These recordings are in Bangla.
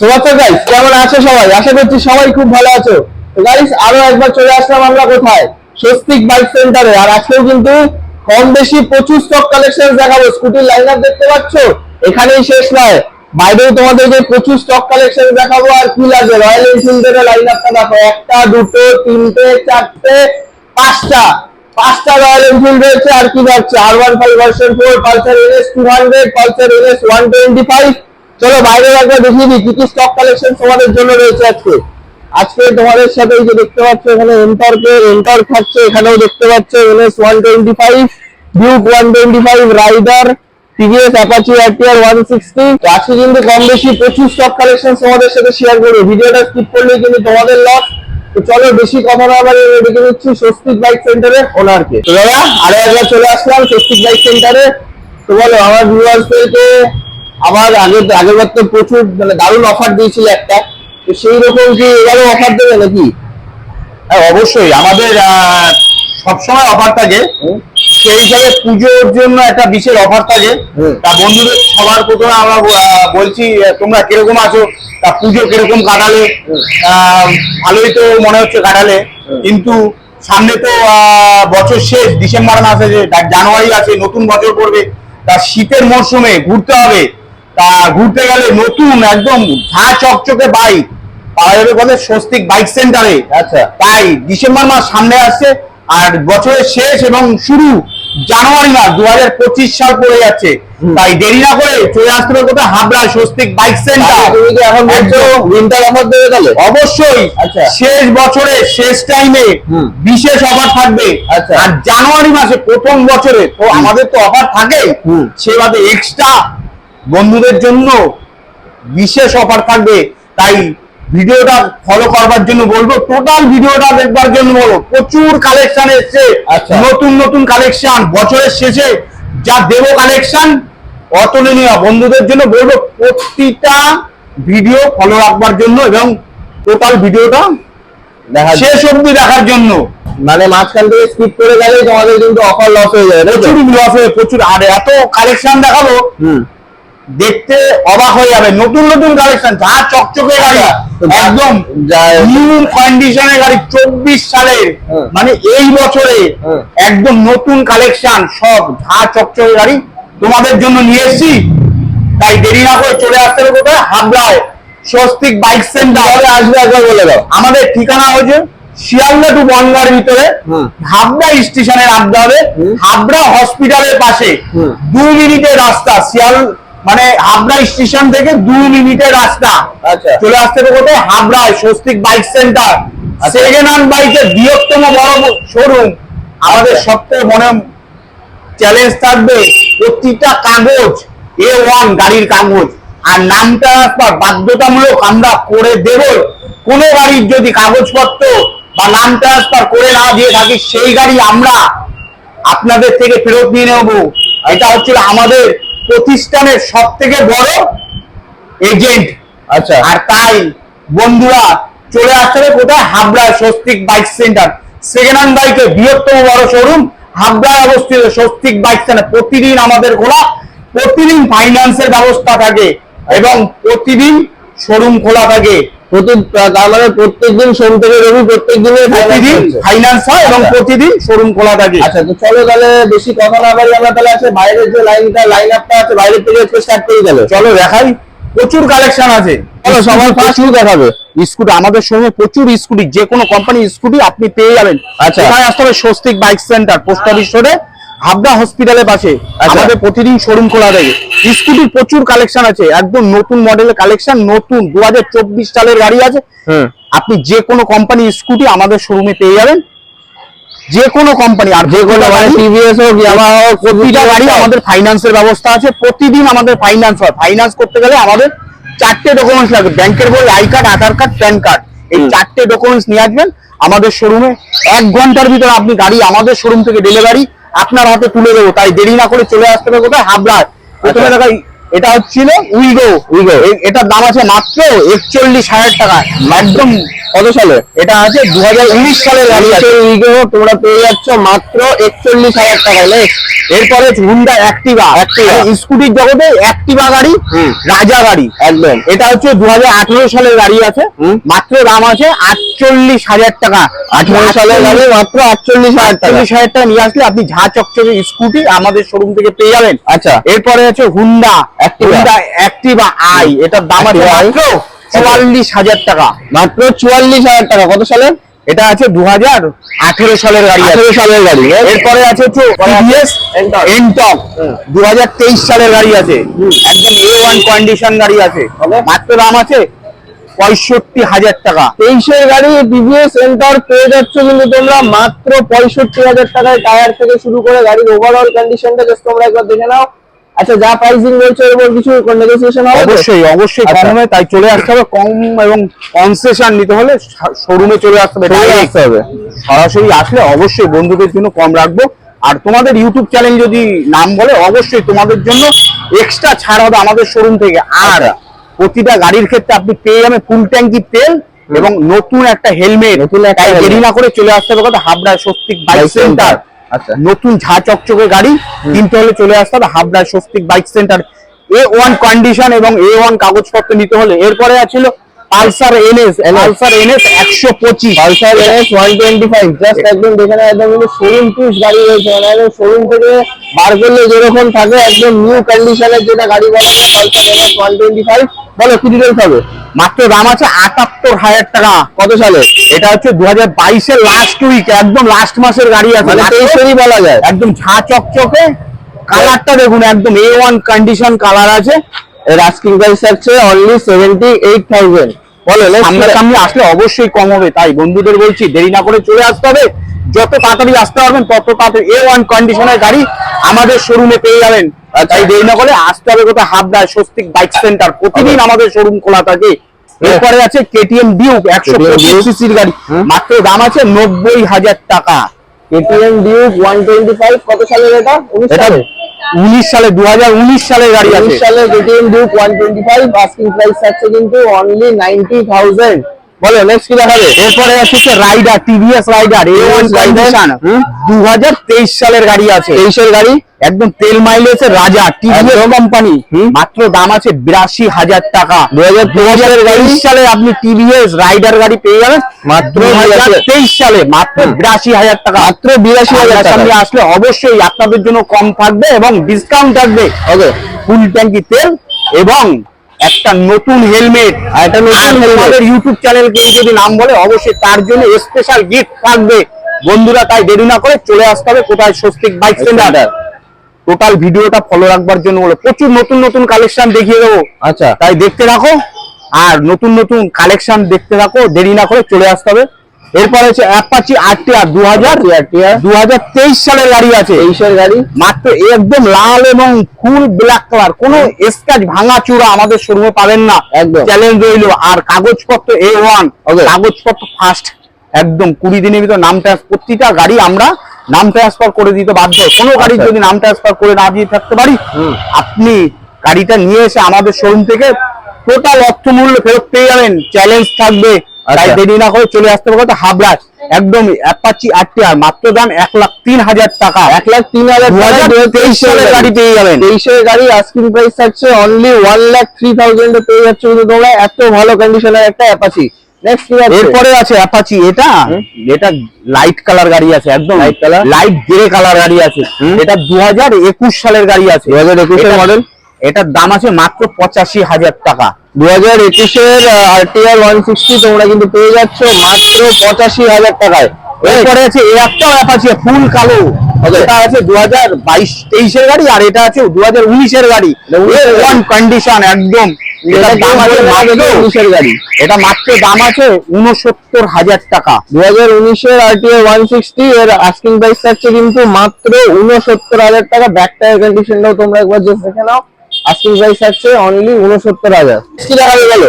গাইস কেমন আছো সবাই? আশা করছি সবাই খুব ভালো আছো। তো গাইস একবার চলে আসলাম আমরা কোথায়? স্বস্তিক বাইক সেন্টারে আর আজকেও কিন্তু কম বেশি প্রচুর স্টক কালেকশন দেখাবো। স্কুটির লাইন দেখতে পাচ্ছ? এখানেই শেষ নয়। বাইরেও তোমাদেরকে প্রচুর স্টক কালেকশন দেখাবো আর কি লাগে? রয়্যাল এনফিল্ডের লাইন আপটা দেখো। একটা, দুটো, তিনটে, চারটে, পাঁচটা। পাঁচটা রয়্যাল এনফিল্ড রয়েছে। আর কি যাচ্ছে R one five version four Pulsar NS two hundred Pulsar NS one twenty five চলো বাইরে একবার দেখিয়ে দিই কি কি স্টক কালেকশন তোমাদের জন্য রয়েছে আজকে। আজকে তোমাদের সাথে এই যে দেখতে পাচ্ছ, এখানে এন্টরকে এন্টর থাকছে, এখানেও দেখতে পাচ্ছ NS one twenty five Duke one twenty five Raider TVS Apache RTR one sixty আজকে কিন্তু কম বেশি প্রচুর স্টক কালেকশন তোমাদের সাথে শেয়ার করব। ভিডিওটা স্কিপ করলে কিন্তু তোমাদের লস তো চলো বেশি কথা না বলে ডেকে নিচ্ছি স্বস্তিক বাইক সেন্টারে ওনারকে তো দাদা, আরও একবার চলে আসলাম স্বস্তিক বাইক সেন্টারে তো বলো, আমার ভিউয়ার্সদেরকে আমার আগের আগের বার তো প্রচুর মানে দারুণ অফার দিয়েছিল একটা। তো সেই রকম কি এবারও অফার দেবে নাকি? হ্যাঁ অবশ্যই। আমাদের সবসময় অফার থাকে। সেই হিসাবে পুজোর জন্য একটা বিশেষ অফার থাকে। তা বন্ধুদের সবার প্রথমে আমরা বলছি তোমরা কীরকম আছো? তা পুজো কীরকম কাটালে? ভালোই তো মনে হচ্ছে কাটালে। কিন্তু সামনে তো বছর শেষ ডিসেম্বর মাস আছে জানুয়ারি আছে নতুন বছর পড়বে। তা শীতের মরশুমে ঘুরতে হবে। তা ঘুরতে গেলে নতুন একদম ঝা চকচকে বাইক পাওয়া যাবে বলে স্বস্তিক বাইক সেন্টারে আচ্ছা। তাই ডিসেম্বর মাস সামনে আসছে আর বছরের শেষ এবং শুরু জানুয়ারি মাস দু সাল পড়ে যাচ্ছে। তাই দেরি না করে চলে আসতে হবে কোথায়? হাবড়া স্বস্তিক বাইক সেন্টার তুমি কি এখন বলছো উইন্টার অফার দেবে তাহলে? অবশ্যই। আচ্ছা। শেষ বছরে শেষ টাইমে। বিশেষ অফার থাকবে। আচ্ছা। আর জানুয়ারি মাসে প্রথম বছরে তো আমাদের তো অফার থাকে হুম। সে এক্সট্রা বন্ধুদের জন্য বিশেষ অফার থাকবে। তাই ভিডিওটা ফলো করবার জন্য বলব টোটাল ভিডিওটা দেখবার জন্য বলব প্রচুর কালেকশন এসছে। আচ্ছা। নতুন নতুন কালেকশন বছরের শেষে যা দেব কালেকশন অতুলনীয় বন্ধুদের জন্য বলব প্রতিটা ভিডিও ফলো রাখবার জন্য এবং টোটাল ভিডিওটা দেখা শেষ অব্দি দেখার জন্য। মানে মাঝখান থেকে স্কিপ করে গেলে তোমাদের কিন্তু অফার লস হয়ে যাবে প্রচুর লস হয়ে প্রচুর আর এত কালেকশন দেখাবো হুম। দেখতে অবাক হয়ে যাবে। নতুন নতুন কালেকশন যা চকচকে গাড়ি একদম নিউ কন্ডিশনের গাড়ি চব্বিশ সালের মানে এই বছরে একদম নতুন কালেকশন সব ঝা চকচকে গাড়ি তোমাদের জন্য নিয়ে এসেছি। তাই দেরি না করে চলে আসতে হবে কোথায়? হাবড়ায়। স্বস্তিক বাইক সেন্টার আসবে একবার বলে দাও। আমাদের ঠিকানা হচ্ছে শিয়ালদা টু বনগার ভিতরে। হাবড়া স্টেশনে নামতে হবে। হাবড়া হসপিটালের পাশে। দু মিনিটের রাস্তা শিয়াল মানে হাবড়া স্টেশন থেকে দুই মিনিটের রাস্তা। আচ্ছা। চলে আসতে হবে কোথায়? হাবড়ায় স্বস্তিক বাইক সেন্টার। আচ্ছা। সেকেন্ড হ্যান্ড বাইকের বৃহত্তম বড় শোরুম। আমাদের সবথেকে মনে চ্যালেঞ্জ থাকবে প্রতিটা কাগজ এ ওয়ান গাড়ির কাগজ। আর নামটা রাখবার বাধ্যতামূলক আমরা করে দেব। কোনো গাড়ির যদি কাগজপত্র বা নাম ট্রান্সফার করে না দিয়ে থাকি সেই গাড়ি আমরা আপনাদের থেকে ফেরত নিয়ে নেব। এটা হচ্ছিল আমাদের প্রতিষ্ঠানের সব থেকে বড় এজেন্ট। আচ্ছা। আর তাই বন্ধুরা চলে আসতে হবে কোথায়? Habra Swastik bike centre. Second hand বাইকের বৃহত্তম বড় শোরুম হাবড়ায় অবস্থিত স্বস্তিক বাইক সেন্টার। প্রতিদিন আমাদের খোলা প্রতিদিন ফাইন্যান্সের ব্যবস্থা থাকে এবং প্রতিদিন শোরুম খোলা থাকে। প্রতি তার মানে প্রত্যেকদিন সোম থেকে রবি প্রত্যেক দিনে প্রতিদিন ফাইন্যান্স হয় এবং আচ্ছা। প্রতিদিন শোরুম খোলা থাকে। আচ্ছা তো চলো তাহলে বেশি কথা না বলি আমরা তাহলে আছে বাইরের যে লাইনটা লাইন আপটা আছে বাইরের থেকে একটু স্টার্ট করে গেলে চলো দেখাই প্রচুর কালেকশন আছে। চলো সবার ফার্স্ট দেখাবে। স্কুটি আমাদের সঙ্গে প্রচুর স্কুটি যে কোনো কোম্পানি স্কুটি আপনি পেয়ে যাবেন। আচ্ছা। আসতে হবে? Swastik bike centre post office রোডে হাবড়া হসপিটালের পাশে। আচ্ছা। আমাদের প্রতিদিন শোরুম খোলা থাকে। স্কুটির প্রচুর কালেকশন আছে একদম নতুন মডেলের কালেকশন নতুন দু হাজার চব্বিশ সালের গাড়ি আছে। আপনি যে কোনো কোম্পানি স্কুটি আমাদের শোরুমে পেয়ে যাবেন। যে কোনো কোম্পানি আর যে কোনো মানে টিভিএস হোক ইয়ামাহা হোক প্রতিটা গাড়ি আমাদের ফাইন্যান্সের ব্যবস্থা আছে। প্রতিদিন আমাদের ফাইন্যান্স হয়। ফাইন্যান্স করতে গেলে আমাদের চারটে ডকুমেন্টস লাগবে। ব্যাংকের বই I card Aadhaar card PAN card. এই চারটে ডকুমেন্টস নিয়ে আসবেন। আমাদের শোরুমে এক ঘণ্টার ভিতরে আপনি গাড়ি আমাদের শোরুম থেকে ডেলিভারি আপনার হাতে তুলে দেবো। তাই দেরি না করে চলে আসতে হবে কোথায়? হাবড়ায়। প্রথমে আচ্ছা। এটা হচ্ছিল উইগো উইগো এটার দাম আছে মাত্র একচল্লিশ হাজার টাকা। একদম কত সালে? এটা আছে দু হাজার উনিশ সালের উইগো তোমরা পেয়ে যাচ্ছ মাত্র একচল্লিশ হাজার টাকায় এরপরে হুন্ডা অ্যাক্টিভা Activa। স্কুটির জগতে অ্যাক্টিভা গাড়ি। রাজা গাড়ি। একদম। এটা হচ্ছে দু হাজার আঠারো সালের গাড়ি আছে। মাত্র দাম আছে আটচল্লিশ হাজার টাকা। আঠারো সালের গাড়ি মাত্র আটচল্লিশ হাজার টাকা। আটচল্লিশ হাজার টাকা নিয়ে আসলে আপনি ঝা চকচকে স্কুটি আমাদের শোরুম থেকে পেয়ে যাবেন। আচ্ছা। এরপরে আছে হুন্ডা অ্যাক্টিভা আই এটার দাম আছে। মাত্র চুয়াল্লিশ হাজার টাকা। মাত্র চুয়াল্লিশ হাজার টাকা। কত সালের? এটা আছে দু হাজার আঠেরো সালের গাড়ি। আঠেরো সালের গাড়ি এরপরে আছে। এনটক দু হাজার তেইশ সালের গাড়ি আছে। একদম এ ওয়ান কন্ডিশন গাড়ি আছে। মাত্র দাম আছে পঁয়ষট্টি হাজার টাকা। তেইশের গাড়ি টিভিএস এন্টার পেয়ে যাচ্ছ কিন্তু তোমরা মাত্র পঁয়ষট্টি হাজার টাকায় টায়ার থেকে শুরু করে গাড়ির ওভারঅল কন্ডিশনটা জাস্ট তোমরা একবার দেখে নাও। আচ্ছা যা প্রাইসিং রয়েছে এর উপর কিছু নেগোসিয়েশন হবে অবশ্যই অবশ্যই আচ্ছা। কম তাই চলে আসতে হবে কম এবং কনসেশন নিতে হলে শোরুমে চলে আসতে হবে চলে আসতে হবে। সরাসরি আসলে অবশ্যই বন্ধুদের জন্য কম রাখব। আর তোমাদের ইউটিউব চ্যানেল যদি নাম বলে অবশ্যই তোমাদের জন্য এক্সট্রা ছাড় হবে আমাদের শোরুম থেকে। আর প্রতিটা গাড়ির ক্ষেত্রে আপনি পেয়ে যাবেন ফুল ট্যাঙ্কি তেল এবং নতুন একটা হেলমেট নতুন একটা না করে চলে আসতে হবে কথা হাবড়া স্বস্তিক বাইক সেন্টার আচ্ছা নতুন ঝা চকচকে গাড়ি কিনতে হলে চলে আসতে হবে Habra Swastik bike centre. A one condition এবং এ ওয়ান কাগজপত্র নিতে হলে। এরপরে আছিল পালসার এনএস পালসার এনএস একশো পঁচিশ। Pulsar NS one twenty five just একদম দেখে নাও একদম কিন্তু শোরুম পিস গাড়ি রয়েছে মানে একদম শোরুম থেকে বার করলে যেরকম থাকে একদম নিউ কন্ডিশনের যেটা গাড়ি বলা যায় Pulsar NS one twenty five বলো কি ডিটেলস হবে? মাত্র দাম আছে আটাত্তর হাজার টাকা। কত সালে? এটা হচ্ছে দু হাজার বাইশের লাস্ট উইক একদম লাস্ট মাসের গাড়ি আছে। মানে মাত্র তেইশেরই বলা যায়। একদম ঝা চকচকে। কালারটা দেখুন একদম এ ওয়ান কন্ডিশন কালার আছে। এর আস্কিং প্রাইস আছে অনলি সেভেন্টি এইট থাউজেন্ড বলো সামনে সামনে আসলে অবশ্যই কম হবে তাই বন্ধুদের বলছি দেরি না করে চলে আসতে হবে। যত তাড়াতাড়ি আসতে পারবেন তত তাড়াতাড়ি এ ওয়ান কন্ডিশনের গাড়ি আমাদের শোরুমে পেয়ে যাবেন। তাই দেরি না করে আসতে হবে কোথায়? হাবড়ায় স্বস্তিক বাইক সেন্টার প্রতিদিন আমাদের শোরুম খোলা থাকে। এরপরে আছে কেটিএম ডিউক একশো। সিসির গাড়ি। মাত্র দাম আছে নব্বই হাজার টাকা। KTM Duke one twenty five কত সালের এটা? এটা উনিশ সালে দু হাজার উনিশ সালের গাড়ি আছে সালে KTM Duke one twenty five asking price আছে কিন্তু অনলি নাইনটি থাউজেন্ড বলো নেক্সট কি দেখাবে? এরপরে আছে Raider TVS Raider A one condition হুম। দু হাজার তেইশ সালের গাড়ি আছে। তেইশের গাড়ি? একদম তেল মাইলেজের রাজা টিভিএস কোম্পানি মাত্র দাম আছে বিরাশি হাজার টাকা। দু হাজার দু হাজার তেইশ সালে আপনি টিভিএস রাইডার গাড়ি পেয়ে যাবেন। মাত্র দু হাজার। তেইশ সালে মাত্র বিরাশি হাজার টাকা। মাত্র বিরাশি হাজার আপনার টাকা। সামনে আসলে অবশ্যই আপনাদের জন্য কম থাকবে এবং ডিসকাউন্ট থাকবে। ওকে ফুল ট্যাঙ্কি তেল এবং একটা নতুন হেলমেট আর একটা নতুন। আমাদের ইউটিউব চ্যানেলকে যদি নাম বলে অবশ্যই তার জন্য স্পেশাল গিফট থাকবে। বন্ধুরা তাই দেরি না করে চলে আসতে হবে কোথায়? স্বস্তিক বাইক সেন্টার টোটাল ভিডিওটা ফলো রাখবার জন্য বলে প্রচুর নতুন নতুন কালেকশন দেখিয়ে দেবো। আচ্ছা। তাই দেখতে রাখো আর নতুন নতুন কালেকশন দেখতে থাকো। দেরি না করে চলে আসতে হবে। এরপর হচ্ছে অ্যাপাচি আরটিআর দু হাজার দু হাজার তেইশ সালের গাড়ি আছে। তেইশের গাড়ি। মাত্র একদম লাল এবং ফুল ব্ল্যাক কালার কোন স্ক্র্যাচ ভাঙা চূড়া আমাদের শোরুমে পাবেন না। একদম। চ্যালেঞ্জ রইল। আর কাগজপত্র এ ওয়ান কাগজপত্র ফার্স্ট একদম কুড়ি দিনের ভিতর নাম ট্রান্সফার প্রতিটা গাড়ি আমরা নাম ট্রান্সফার করে দিতে বাধ্য। কোনো গাড়ির আচ্ছা। যদি নাম ট্রান্সফার করে না দিয়ে থাকতে পারি। আপনি গাড়িটা নিয়ে এসে আমাদের শোরুম থেকে টোটাল অর্থমূল্য ফেরত পেয়ে যাবেন। চ্যালেঞ্জ থাকবে। তাই আচ্ছা। দেরি না করে চলে আসতে হবে। হাবড়া একদম অ্যাপাচি আরটিআর মাত্র দাম এক লাখ তিন হাজার টাকা। এক লাখ তিন হাজার তেইশ সালের গাড়ি পেয়ে যাবেন। তেইশের গাড়ি আস্কিং প্রাইস থাকছে only one lakh three thousand পেয়ে যাচ্ছে। কিন্তু তোমরা এত ভালো কন্ডিশনের একটা অ্যাপাচি এরপরে আছে অ্যাপাচি এটা। এটা লাইট কালার গাড়ি আছে একদম। Light color? Light grey colour গাড়ি আছে। এটা দু হাজার একুশ সালের গাড়ি আছে। দু এটা- মডেল এটার দাম আছে মাত্র পঁচাশি হাজার টাকা। দু হাজার একুশের আরটিআর ওয়ান সিক্সটি তোমরা কিন্তু পেয়ে যাচ্ছ মাত্র পঁচাশি হাজার টাকায়। এরপরে আছে এ একটাও অ্যাপাচি ফুল কালো। এটা আছে দু হাজার বাইশ তেইশের গাড়ি আর এটা আছে দু হাজার উনিশের গাড়ি। ওয়ান কন্ডিশন একদম। আছে এটা মাত্র দাম আছে উনসত্তর হাজার টাকা। দু হাজার উনিশের আরটিআর ওয়ান সিক্সটি এর আস্কিং প্রাইস থাকছে কিন্তু মাত্র উনসত্তর হাজার টাকা। ব্যাক টায়ার কন্ডিশনটাও তোমরা একবার দেখে নাও। আস্কিং প্রাইস আছে অনলি উনসত্তর হাজার। কি দেখাবে বলো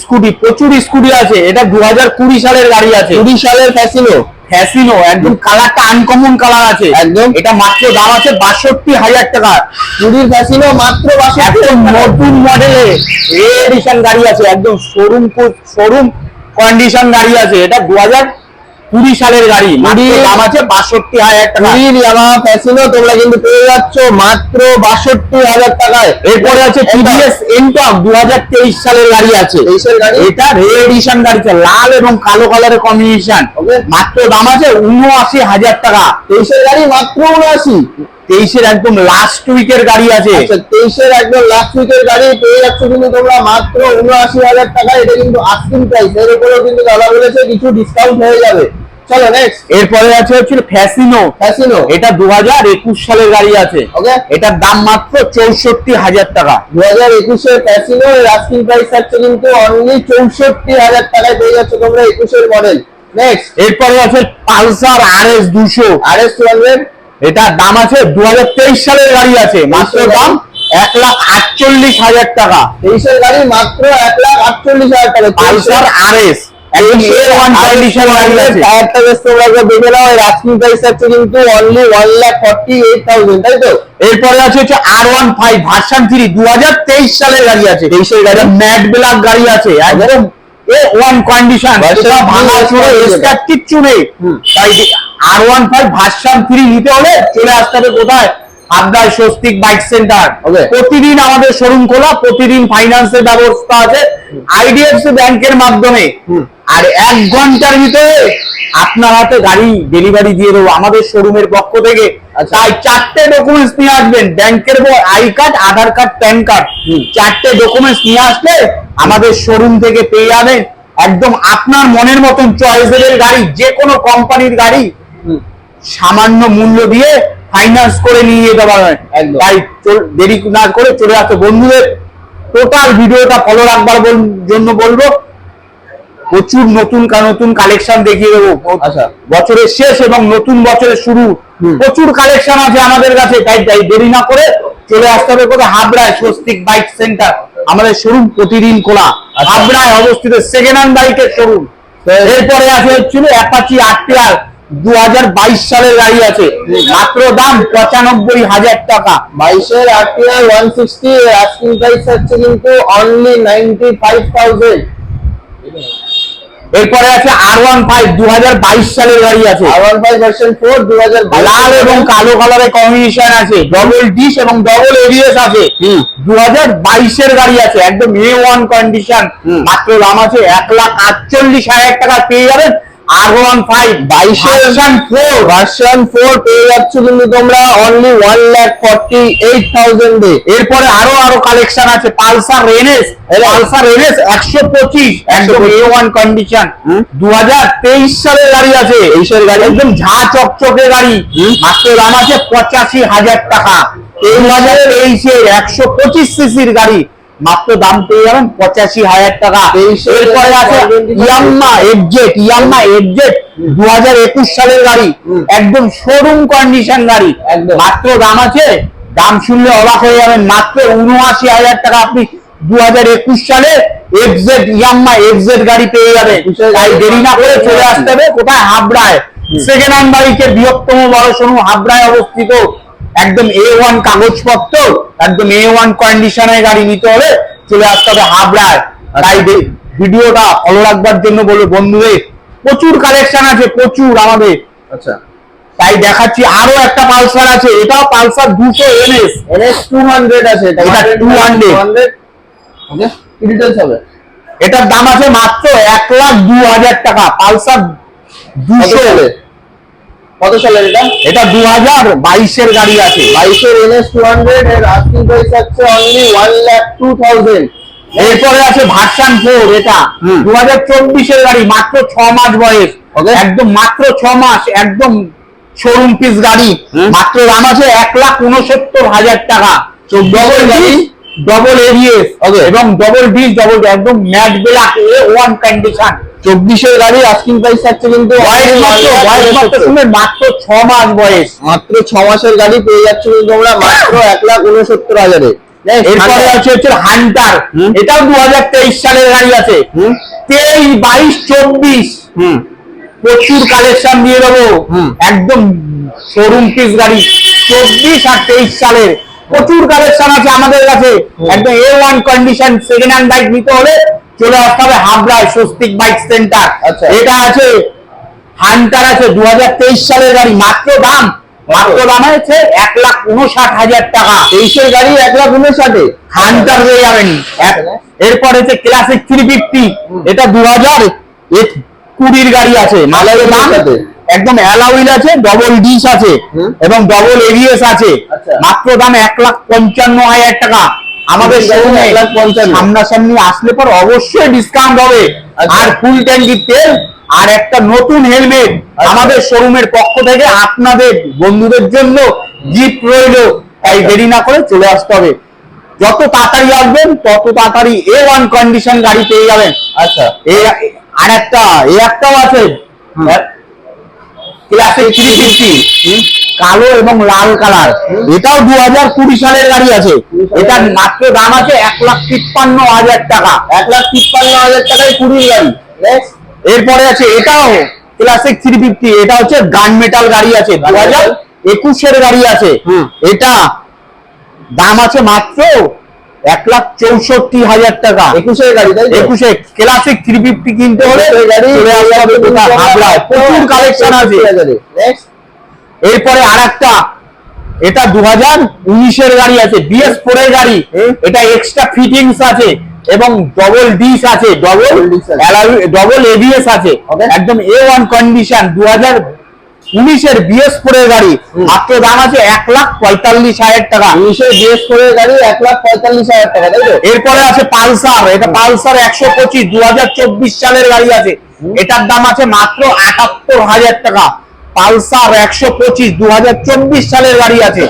স্কুটি প্রচুর স্কুটি আছে। এটা দু হাজার কুড়ি সালের গাড়ি আছে। কুড়ি সালের ফ্যাসিনো ফ্যাসিনো একদম কালারটা আনকমন কালার আছে। একদম। এটা মাত্র দাম আছে বাষট্টি হাজার টাকা। কুড়ির ফ্যাসিনো মাত্র একদম নতুন মডেলে এডিশন গাড়ি আছে। একদম শোরুম শোরুম কন্ডিশন গাড়ি আছে। এটা দু হাজার কুড়ি সালের গাড়ি দাম আছে বাষট্টি হাজার টাকা। কুড়ির ইয়ামাহা ফ্যাসিনো তোমরা কিন্তু পেয়ে যাচ্ছ মাত্র বাষট্টি হাজার টাকায়। এরপরে আছে টিভিএস এনটক দু হাজার তেইশ সালের গাড়ি আছে। এটা রেড এডিশন গাড়ি আছে, লাল এবং কালো কালারের কম্বিনেশন মাত্র দাম আছে উনআশি হাজার টাকা। তেইশের গাড়ি মাত্র উনআশি। তেইশের একদম লাস্ট উইকের গাড়ি আছে। আচ্ছা তেইশের একদম লাস্ট উইকের গাড়ি পেয়ে যাচ্ছ কিন্তু তোমরা মাত্র উনআশি হাজার টাকা এটা কিন্তু আস্কিং প্রাইস এর উপরেও কিন্তু দাদা বলেছে কিছু ডিসকাউন্ট হয়ে যাবে। চলো নেক্সট এরপরে আছে হচ্ছে ফ্যাসিনো ফ্যাসিনো এটা দু হাজার একুশ সালের গাড়ি আছে। ওকে। এটার দাম মাত্র চৌষট্টি হাজার টাকা। দু হাজার একুশের ফ্যাসিনো এর আস্কিং প্রাইস থাকছে কিন্তু অনলি চৌষট্টি হাজার টাকায় পেয়ে যাচ্ছ তোমরা একুশের মডেল নেক্সট এরপরে আছে পালসার আর এস দুশো। আর এস টু এটার দাম আছে দু হাজার তেইশ সালের গাড়ি আছে। মাত্র দাম এক লাখ আটচল্লিশ হাজার টাকা। তেইশের গাড়ি মাত্র এক লাখ আটচল্লিশ হাজার টাকা। পালসার আর এরপরে আছে হচ্ছে R one five version three দু হাজার তেইশ সালের গাড়ি আছে। তেইশের গাড়ি। ম্যাট ব্ল্যাক গাড়ি আছে। একদম এ ওয়ান কন্ডিশন ভাঙা three আছে। স্টার কিচ্ছু নেই। হুম। তাই R one five version three নিতে হলে চলে আসতে হবে কোথায়? আবদার স্বস্তিক বাইক সেন্টার. প্রতিদিন আমাদের শোরুম খোলা প্রতিদিন ফাইন্যান্সের ব্যবস্থা আছে। আইডিএফসি ব্যাংকের মাধ্যমে। হুম। আর এক ঘণ্টার ভিতরে আপনার হাতে গাড়ি ডেলিভারি দিয়ে দেবো আমাদের শোরুমের পক্ষ থেকে। আচ্ছা। তাই চারটে ডকুমেন্টস নিয়ে আসবেন ব্যাংকের I card Aadhaar card PAN card. চারটে ডকুমেন্টস নিয়ে আসলে আমাদের শোরুম থেকে পেয়ে যাবেন একদম আপনার মনের মতন চয়েসের গাড়ি যে কোনো কোম্পানির গাড়ি। সামান্য মূল্য দিয়ে ফাইন্যান্স করে নিয়ে যেতে পারবেন। তাই দেরি না করে চলে আসতে বন্ধুদের। টোটাল ভিডিওটা ফলো রাখবার জন্য বলব প্রচুর নতুন নতুন কালেকশন দেখিয়ে দেবো। আচ্ছা। বছরের শেষ এবং নতুন বছরের শুরু। প্রচুর কালেকশন আছে আমাদের কাছে তাই তাই দেরি না করে চলে আসতে হবে কোথায়? হাবড়ায় স্বস্তিক বাইক সেন্টার। আমাদের শোরুম প্রতিদিন খোলা। আচ্ছা। হাবড়ায় অবস্থিত সেকেন্ড হ্যান্ড বাইকের শোরুম এরপরে আছে হচ্ছিল অ্যাপাচি আরটিআর দু হাজার বাইশ সালের গাড়ি আছে। মাত্র দাম পঁচানব্বই হাজার টাকা। বাইশের RTR one sixty asking price হচ্ছে কিন্তু অনলি নাইনটি ফাইভ থাউজেন্ড এরপরে আছে আর ওয়ান ফাইভ দু হাজার বাইশ সালের গাড়ি আছে। R one five version four দু হাজার লাল এবং কালো কালারের কম্বিনেশন আছে ডবল ডিস এবং ডবল এবিএস আছে। দু হাজার বাইশের গাড়ি আছে একদম এ ওয়ান কন্ডিশন। মাত্র দাম আছে এক লাখ আটচল্লিশ হাজার টাকা। পেয়ে যাবেন আর ওয়ান ফাইভ বাইশের ফোর ভার্সন ফোর পেয়ে যাচ্ছ কিন্তু তোমরা only one lakh forty eight থাউজেন্ডে এরপরে আরও আরও কালেকশন আছে পালসার রেনেস। পালসার রেনেস একশো পঁচিশ একদম এ ওয়ান কন্ডিশন। দু হাজার তেইশ সালের গাড়ি আছে। তেইশের গাড়ি। একদম ঝা চকচকে গাড়ি। মাত্র দাম আছে পঁচাশি হাজার টাকা। দু হাজার তেইশে একশো পঁচিশ সিসির গাড়ি। মাত্র দাম পেয়ে যাবেন পঁচাশি হাজার টাকা। এরপরে আছে ইয়াম্মা এফজেড ইয়াম্মা এফজেড দু হাজার একুশ সালের গাড়ি। একদম শোরুম কন্ডিশন গাড়ি। মাত্র দাম আছে দাম শুনলে অবাক হয়ে যাবেন। মাত্র উনআশি হাজার টাকা আপনি দু হাজার একুশ সালে এফজেড ইয়াম্মা এফজেড গাড়ি পেয়ে যাবেন। তাই দেরি না করে চলে আসতে হবে। কোথায়? হাবড়ায়। সেকেন্ড হ্যান্ড বাইকের বৃহত্তম বড় শোরুম হাবড়ায় অবস্থিত। একদম এ ওয়ান কাগজপত্র একদম এ ওয়ান কন্ডিশনের গাড়ি নিতে হবে চলে আসতে হবে হাবড়ায়। তাই দে- ভিডিওটা ফলো রাখবার জন্য বলব বন্ধুদের প্রচুর কালেকশন আছে প্রচুর আমাদের। আচ্ছা। তাই দেখাচ্ছি আরও একটা পালসার আছে এটাও পালসার দুশো এনএস এনএস টু হান্ড্রেড আছে এটা 200 ডিটেলস হবে? এটার দাম আছে মাত্র এক লাখ দু হাজার টাকা পালসার দুশো। কত সালের এটা? এটা দু হাজার বাইশের গাড়ি আছে। বাইশের এনএস টু হান্ড্রেড এর আস্কিং প্রাইস থাকছে only one lakh two thousand এরপরে আছে ভার্সান ফোর এটা। দু হাজার চব্বিশের গাড়ি মাত্র ছ মাস বয়স। একদম মাত্র ছ মাস একদম শোরুম পিস গাড়ি। মাত্র দাম আছে এক লাখ উনসত্তর হাজার টাকা। ডবল গাড়ি? Double Okay. এবং ডবল ডিস ডবল একদম matte black A one condition. চব্বিশের গাড়ি আস্কিং প্রাইস থাকছে কিন্তু মাত্র 1 বয়স লাখ মাত্র 69 শুনে মাত্র ছ মাস বয়স। মাত্র ছ মাসের গাড়ি পেয়ে যাচ্ছ কিন্তু তোমরা মাত্র এক লাখ উনসত্তর হাজারে। এরপরে আছে হচ্ছে হান্টার এটাও দু হাজার তেইশ সালের গাড়ি আছে। তেইশ বাইশ চব্বিশ। হুম। প্রচুর কালেকশন দিয়ে দেবো। একদম শোরুম পিস গাড়ি। চব্বিশ আর তেইশ সালের। প্রচুর কালেকশন আছে আমাদের কাছে। একদম A one condition second hand bike নিতে হলে চলে আসতে হবে হাবড়ায় স্বস্তিক বাইক সেন্টার আচ্ছা। এটা আছে হান্টার আছে দু হাজার তেইশ সালের গাড়ি। মাত্র দাম? মাত্র। দাম হচ্ছে এক লাখ উনষাট হাজার টাকা। তেইশের গাড়ি এক লাখ উনষাটে? হান্টার হয়ে যাবেন। এক- এরপর হচ্ছে ক্লাসিক থ্রি ফিফটি এটা দু হাজার কুড়ির গাড়ি আছে। মালের দাম? একদম অ্যালাউইল আছে ডবল ডিশ আছে এবং ডবল এভিএস আছে আচ্ছা। মাত্র দাম এক লাখ পঞ্চান্ন হাজার টাকা আমাদের শোরুমে এক লাখ পঞ্চান্ন। সামনাসামনি আসলে পর অবশ্যই ডিসকাউন্ট হবে আচ্ছা। আর ফুল ট্যাঙ্কি তেল আর একটা নতুন হেলমেট আচ্ছা। আমাদের শোরুমের পক্ষ থেকে আপনাদের বন্ধুদের জন্য গিফট রইল তাই। দেরি না করে চলে আসতে হবে যত তাড়াতাড়ি আসবেন তত তাড়াতাড়ি এ ওয়ান কন্ডিশন গাড়ি পেয়ে যাবেন আচ্ছা এই আর একটা এ একটাও আছে। ক্লাসিক থ্রি ফিফটি কালো এবং লাল কালার। এটাও দু হাজার কুড়ি সালের গাড়ি আছে। এটার মাত্র দাম আছে এক লাখ তিপ্পান্ন হাজার টাকা। এক লাখ তিপ্পান্ন হাজার টাকায় কুড়ির গাড়ি। এরপরে আছে এটাও ক্লাসিক থ্রি ফিফটি এটা হচ্ছে গান মেটাল গাড়ি আছে। দু হাজার একুশের গাড়ি আছে। এটা দাম আছে মাত্র এক লাখ চৌষট্টি হাজার টাকা। একুশের গাড়ি একুশে ক্লাসিক থ্রি ফিফটি কিনতে হলে। প্রচুর কালেকশন আছে। এরপরে আর একটা এটা দু হাজার উনিশের গাড়ি আছে বিএস ফোর এর গাড়ি এটা এক্সট্রা ফিটিংস আছে এবং ডবল ডিস আছে ডবল। ডবল এবিএস আছে। একদম এ ওয়ান কন্ডিশন দু হাজার উনিশের বিএস এর গাড়ি। মাত্র দাম আছে এক লাখ পঁয়তাল্লিশ হাজার টাকা। উনিশের বিএস ফোরের গাড়ি এক লাখ পঁয়তাল্লিশ হাজার টাকা তাই তো? এরপরে আছে পালসার। এটা পালসার একশো পঁচিশ দু হাজার চব্বিশ সালের গাড়ি আছে। এটার দাম আছে মাত্র আটাত্তর হাজার টাকা। পালসার একশো পঁচিশ দু হাজার চব্বিশ সালের গাড়ি আছে।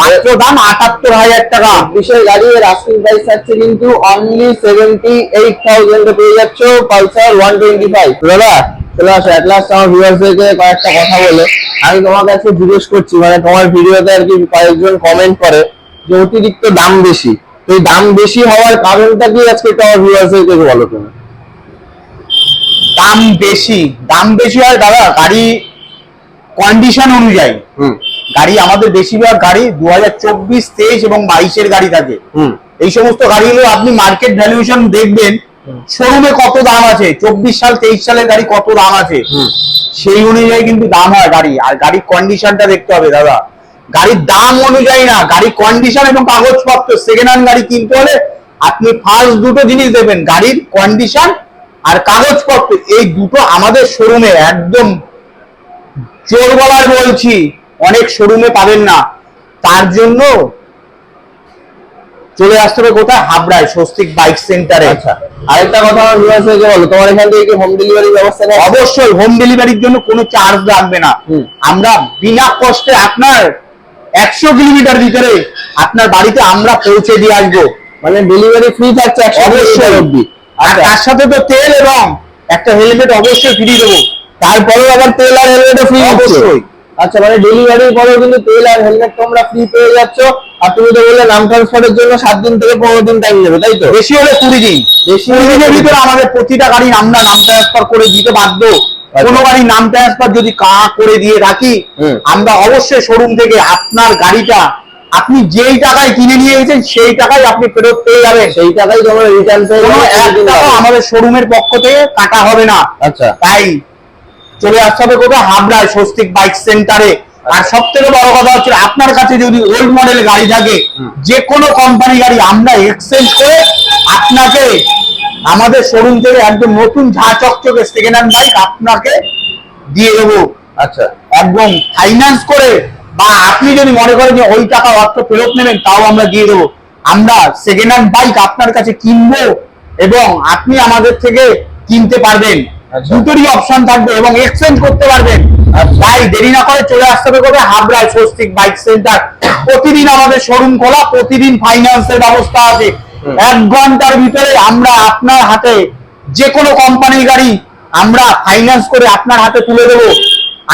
মাত্র দাম আটাত্তর হাজার টাকা। বিশেষ গাড়ি এর আস্কিং প্রাইস থাকছে কিন্তু অনলি সেভেন্টি এইট থাউজেন্ড পেয়ে যাচ্ছ পালসার ওয়ান টোয়েন্টি ফাইভ দাদা চলে আসো অ্যাট লাস্ট আমার ভিউয়ার্সদেরকে কয়েকটা কথা বলে। আমি তোমার কাছে জিজ্ঞেস করছি মানে তোমার ভিডিওতে আর কি কয়েকজন কমেন্ট করে যে অতিরিক্ত দাম বেশি। তো এই দাম বেশি হওয়ার কারণটা কি আজকে আমার ভিউয়ার্সদেরকে বলো তুমি? দাম বেশি। দাম বেশি হয় দাদা গাড়ি কন্ডিশন অনুযায়ী। হুম। গাড়ি আমাদের বেশিরভাগ গাড়ি দু হাজার চব্বিশ তেইশ এবং বাইশের গাড়ি থাকে। হুম। এই সমস্ত গাড়িগুলো আপনি মার্কেট ভ্যালুয়েশন দেখবেন শোরুমে কত দাম আছে? চব্বিশ সাল তেইশ সালের গাড়ি কত দাম আছে? সেই অনুযায়ী কিন্তু দাম হয় গাড়ি। আর গাড়ির কন্ডিশনটা দেখতে হবে দাদা। গাড়ির দাম অনুযায়ী না গাড়ির কন্ডিশন এবং কাগজপত্র সেকেন্ড হ্যান্ড গাড়ি কিনতে হলে আপনি ফার্স্ট দুটো জিনিস দেবেন গাড়ির কন্ডিশন আর কাগজপত্র। এই দুটো আমাদের শোরুমে একদম জোর গলায় বলছি অনেক শোরুমে পাবেন না। তার জন্য চলে আসতে হবে কোথায়? হাবড়ায় স্বস্তিক বাইক সেন্টারে। আচ্ছা। আরেকটা কথা আমার ভিউয়ার্সদেরকে বলো তোমার এখান থেকে কি হোম ডেলিভারির ব্যবস্থা নেই অবশ্যই হোম ডেলিভারির জন্য কোনো চার্জ লাগবে না। আমরা বিনা কষ্টে আপনার একশো কিলোমিটার ভিতরে আপনার বাড়িতে আমরা পৌঁছে দিয়ে আসব। মানে ডেলিভারি ফ্রি থাকছে অবশ্যই। অব্দি আর আচ্ছা। তার সাথে তো তেল এবং একটা হেলমেট অবশ্যই ফ্রি দেবো। তারপরেও আবার তেল আর হেলমেটও ফ্রি অবশ্যই। আচ্ছা মানে ডেলিভারির পরেও কিন্তু তেল আর হেলমেট তোমরা ফ্রি পেয়ে যাচ্ছ। আর তুমি তো বললে নাম ট্রান্সফারের জন্য সাত দিন থেকে পনেরো দিন টাইম নেবে তাই তো? বেশি হলে কুড়ি দিন। বেশি দিনের ভিতরে আমাদের প্রতিটা গাড়ির আমরা নাম ট্রান্সফার করে দিতে বাধ্য। কোনো গাড়ির নাম ট্রান্সফার যদি কা করে দিয়ে রাখি আমরা অবশ্যই শোরুম থেকে আপনার গাড়িটা আপনি যেই টাকায় কিনে নিয়ে গেছেন সেই টাকায় আপনি ফেরত পেয়ে যাবেন। সেই টাকাই তোমরা রিটার্ন পেয়ে কোনো যাবে এক কুড়ি দিন টাকা আগে। আমাদের শোরুমের পক্ষ থেকে কাটা হবে না। আচ্ছা। তাই চলে আসতে হবে কোথায় হাবড়ায় স্বস্তিক বাইক সেন্টারে আর সব থেকে বড় কথা হচ্ছে আপনার কাছে যদি ওল্ড মডেল গাড়ি থাকে যে কোনো কোম্পানি গাড়ি আমরা এক্সচেঞ্জ করে আপনাকে আমাদের শোরুম থেকে একদম নতুন ঝা চকচকে সেকেন্ড হ্যান্ড বাইক আপনাকে দিয়ে দেবো। আচ্ছা। একদম ফাইন্যান্স করে বা আপনি যদি মনে করেন যে ওই টাকা অর্থ ফেরত নেবেন তাও আমরা দিয়ে দেবো। আমরা সেকেন্ড হ্যান্ড বাইক আপনার কাছে কিনবো এবং আপনি আমাদের থেকে কিনতে পারবেন। আচ্ছা। দুটোরই অপশন থাকবে এবং এক্সচেঞ্জ করতে পারবেন। আচ্ছা। তাই দেরি না করে চলে আসতে হবে কোথায় হাবড়ায় স্বস্তিক বাইক সেন্টার। প্রতিদিন আমাদের শোরুম খোলা প্রতিদিন ফাইন্যান্সের ব্যবস্থা আছে। এক ঘণ্টার ভিতরে আমরা আপনার হাতে যে কোনো কোম্পানির গাড়ি আমরা ফাইন্যান্স করে আপনার হাতে তুলে দেবো।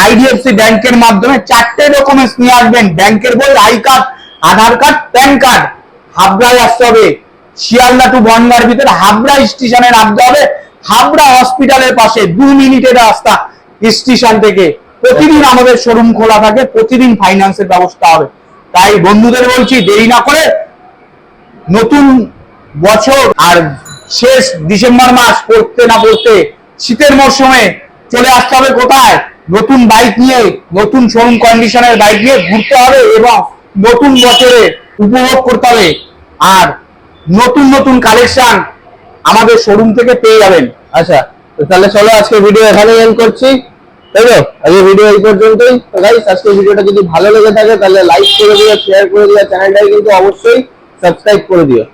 আইডিএফসি ব্যাংকের মাধ্যমে চারটে ডকুমেন্টস নিয়ে আসবেন। ব্যাংকের বই I card Aadhaar card PAN card. হাবড়ায় আসতে হবে। শিয়ালদা টু বনগার ভিতরে হাবড়া স্টেশনে নামতে হবে। হাবড়া হসপিটালের পাশে দু মিনিটের রাস্তা স্টেশন থেকে। প্রতিদিন আমাদের শোরুম খোলা থাকে, প্রতিদিন ফাইন্যান্সের ব্যবস্থা হবে। তাই বন্ধুদের বলছি, দেরি না করে নতুন বছর আর শেষ ডিসেম্বর মাস পড়তে না পড়তে শীতের মরশুমে চলে আসতে হবে কোথায়? নতুন বাইক নিয়ে, নতুন শোরুম কন্ডিশনের বাইক নিয়ে ঘুরতে হবে এবং নতুন বছরে উপভোগ করতে হবে। আর নতুন নতুন কালেকশন আমাদের শোরুম থেকে পেয়ে যাবেন। আচ্ছা তাহলে চলো আজকে ভিডিও এখানে এন্ড করছি। তাই তো? আজকে ভিডিও এই পর্যন্তই। তো গাইস আজকে ভিডিওটা যদি ভালো লেগে থাকে, তাহলে লাইক করে দিও শেয়ার করে দিও চ্যানেলটাকে কিন্তু অবশ্যই সাবস্ক্রাইব করে দিও।